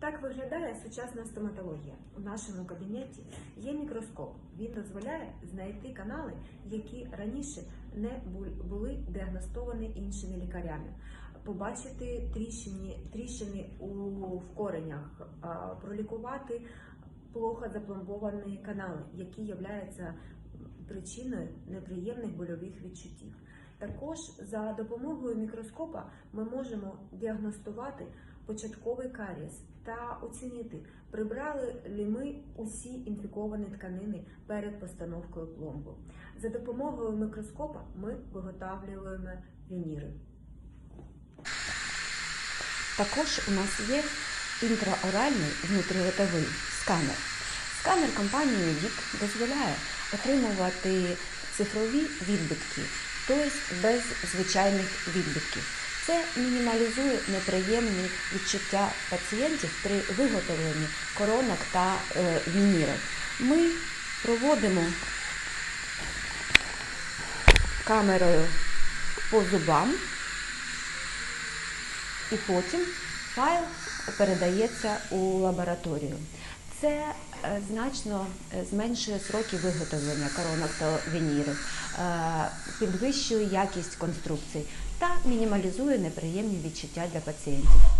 Так виглядає сучасна стоматологія. У нашому кабінеті є мікроскоп. Він дозволяє знайти канали, які раніше не були діагностовані іншими лікарями, побачити тріщини, тріщини у в коренях, пролікувати плохо запломбовані канали, які являються причиною неприємних больових відчуттів. Також за допомогою мікроскопа ми можемо діагностувати початковий карієс та оцінити, прибрали ли ми усі інфіковані тканини перед постановкою пломбу. За допомогою мікроскопа ми виготовлюємо вініри. Також у нас є інтраоральний внутріротовий сканер. Сканер компанії VIC дозволяє отримувати цифрові відбитки, тобто без звичайних відбитків. Це мінімалізує неприємні відчуття пацієнтів при виготовленні коронок та е, вінірок. Ми проводимо камерою по зубам і потім файл передається у лабораторію. Це значно е, зменшує сроки виготовлення коронок та вінірів, е, підвищує якість конструкцій та мінімалізує неприємні відчуття для пацієнтів.